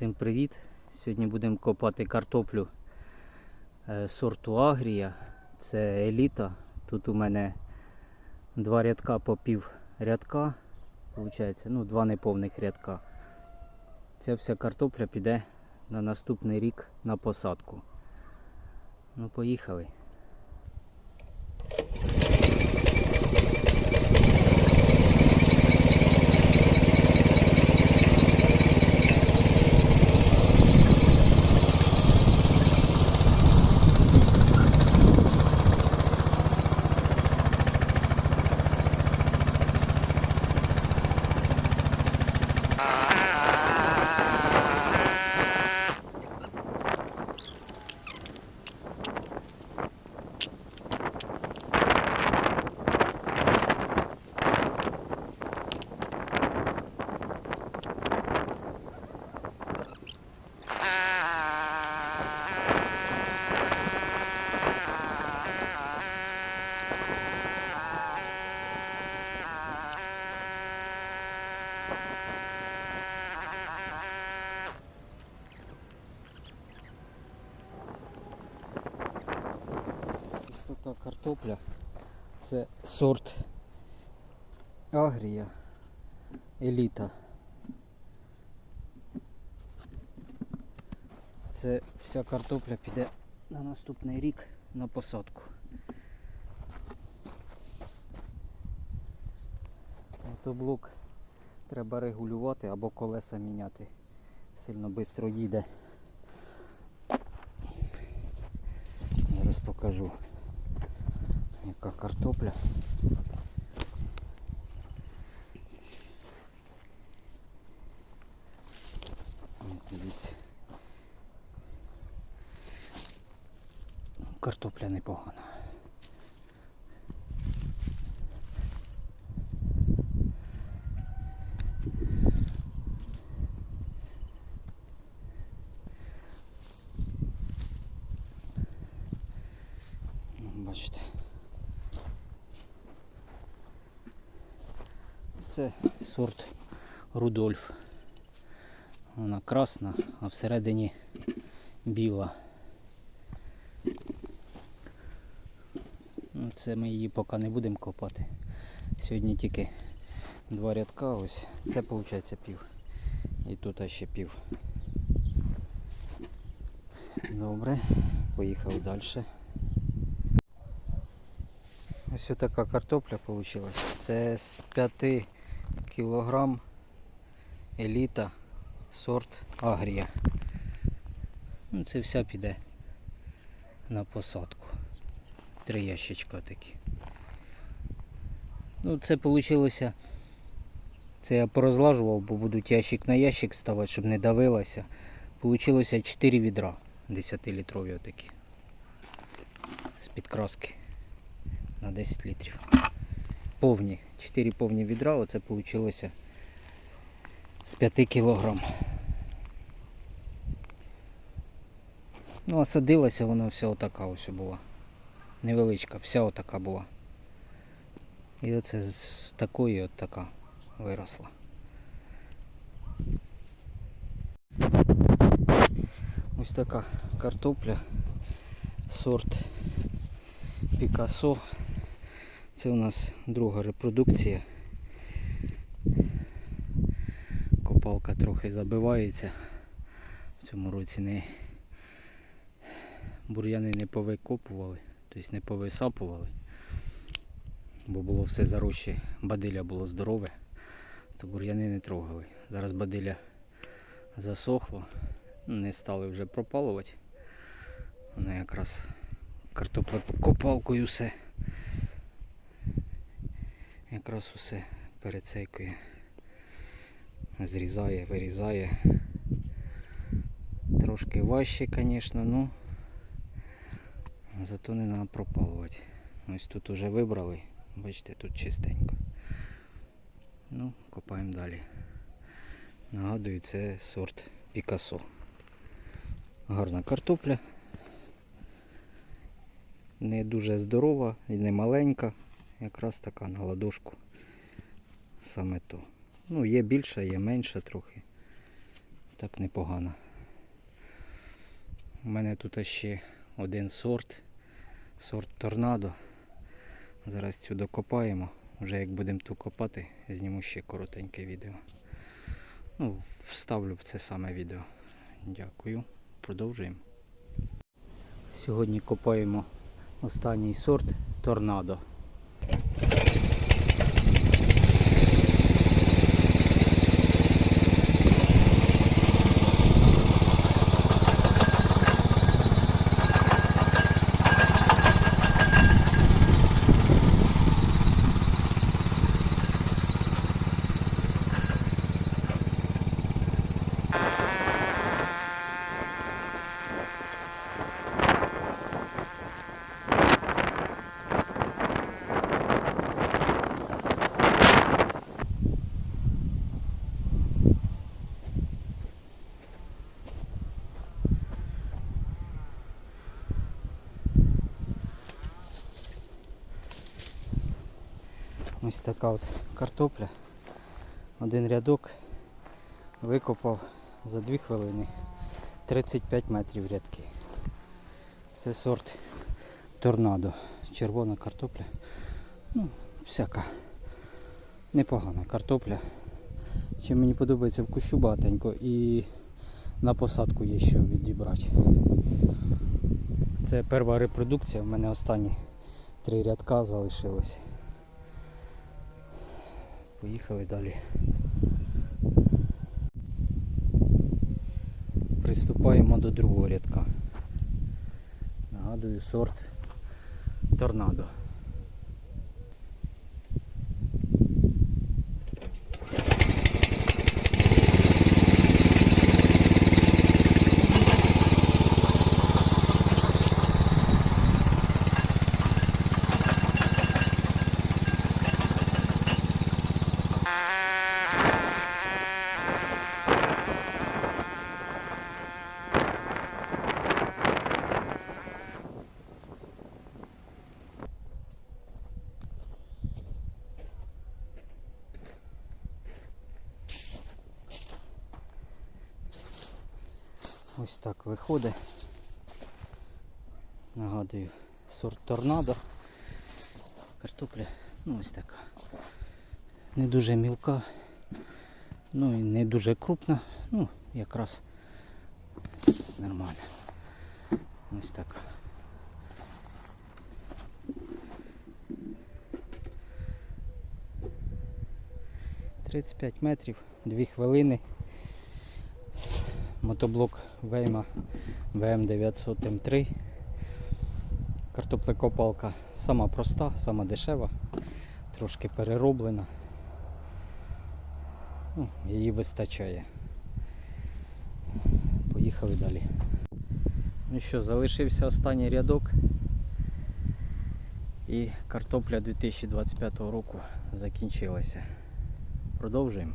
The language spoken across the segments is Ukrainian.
Всім привіт! Сьогодні будемо копати картоплю е, сорту Агрія. Це еліта. Тут у мене два рядка по пів рядка. Получається, ну, два неповних рядка. Ця вся картопля піде на наступний рік на посадку. Ну, поїхали. Ось картопля. Це сорт Агрія Еліта. Це вся картопля піде на наступний рік на посадку. Мотоблок треба регулювати або колеса міняти. Сильно швидко їде. Зараз покажу яка картопля. Ось дивіться. Картопля непогана. Бачите. Це сорт Рудольф. Вона красна, а всередині біла. Ну, це ми її поки не будемо копати. Сьогодні тільки два рядка ось. Це виходить пів. І тут ще пів. Добре, поїхав далі. Ось така картопля вийшла. Це з 5 кілограм еліта сорт Агрія. Ну, це вся піде на посадку. Три ящичка такі. Ну, це вийшло. Це я порозлажував, бо будуть ящик на ящик ставити, щоб не давилося. Получилося 4 відра 10-літрові отакі. З підкраски на 10 літрів. Повні. 4 повні відра, оце вийшло з 5 кілограм. Ну, а садилася вона вся отака ось була. Невеличка, вся отака була. І оце з такої от така виросла. Ось така картопля, сорт Пікасо. Це у нас друга репродукція. Копалка трохи забивається. В цьому році не бур'яни не повикопували, тобто не повисапували, бо було все заросше, бадилля було здорове, то бур'яни не трогали. Зараз бадилля засохло, не стали вже пропалувати. Воно якраз картопля копалкою все. Якраз усе перецейкує. Зрізає, вирізає. Трошки важче, звісно, ну зато не треба пропалувати. Ось тут уже вибрали, бачите, тут чистенько. Ну, копаємо далі. Нагадую, це сорт Пікасо. Гарна картопля. Не дуже здорова і не маленька. Якраз така на ладошку. Саме то. Ну, є більша, є менша трохи. так непогано. У мене тут ще один сорт, сорт торнадо. Зараз цю докопаємо. Вже як будемо ту копати, зніму ще коротеньке відео. Ну, вставлю в це саме відео. Дякую. Продовжуємо. Сьогодні копаємо останній сорт торнадо. Ось така от картопля. Один рядок викопав за 2 хвилини. 35 метрів рядки. Це сорт торнадо. Червона картопля. Ну, всяка непогана картопля. Чим мені подобається в кущу багатенько і на посадку є що відібрати. Це перша репродукція, в мене останні три рядка залишилось. Поїхали далі. Приступаємо до другого рядка. Нагадую, сорт торнадо. Ось так виходить. Нагадую, сорт торнадо. Картопля, ну ось така. Не дуже мілка, ну і не дуже крупна, ну якраз нормально. Ось так. Тридцять п'ять метрів, дві хвилини. Мотоблок Вейма ВМ900М3. Картоплекопалка сама проста, сама дешева, трошки перероблена. Ну, її вистачає. Поїхали далі. Ну що, залишився останній рядок. І картопля 2025 року закінчилася. Продовжуємо.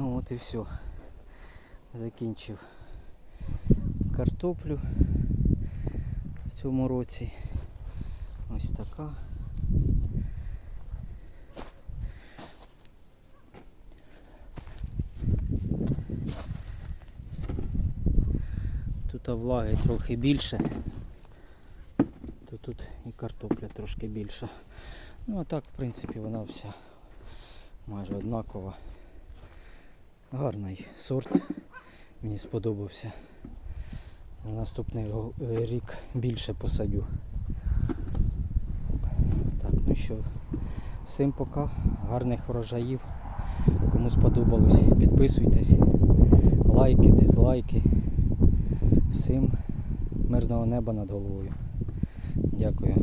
Ну от і все. Закінчив картоплю в цьому році. Ось така. Тут влаги трохи більше, то тут і картопля трошки більша. Ну а так, в принципі, вона вся майже однакова. Гарний сорт. Мені сподобався. На наступний е, рік більше посадю. Так, ну що, всім пока, гарних врожаїв. Кому сподобалось, підписуйтесь, лайки, дизлайки. Всім мирного неба над головою. Дякую.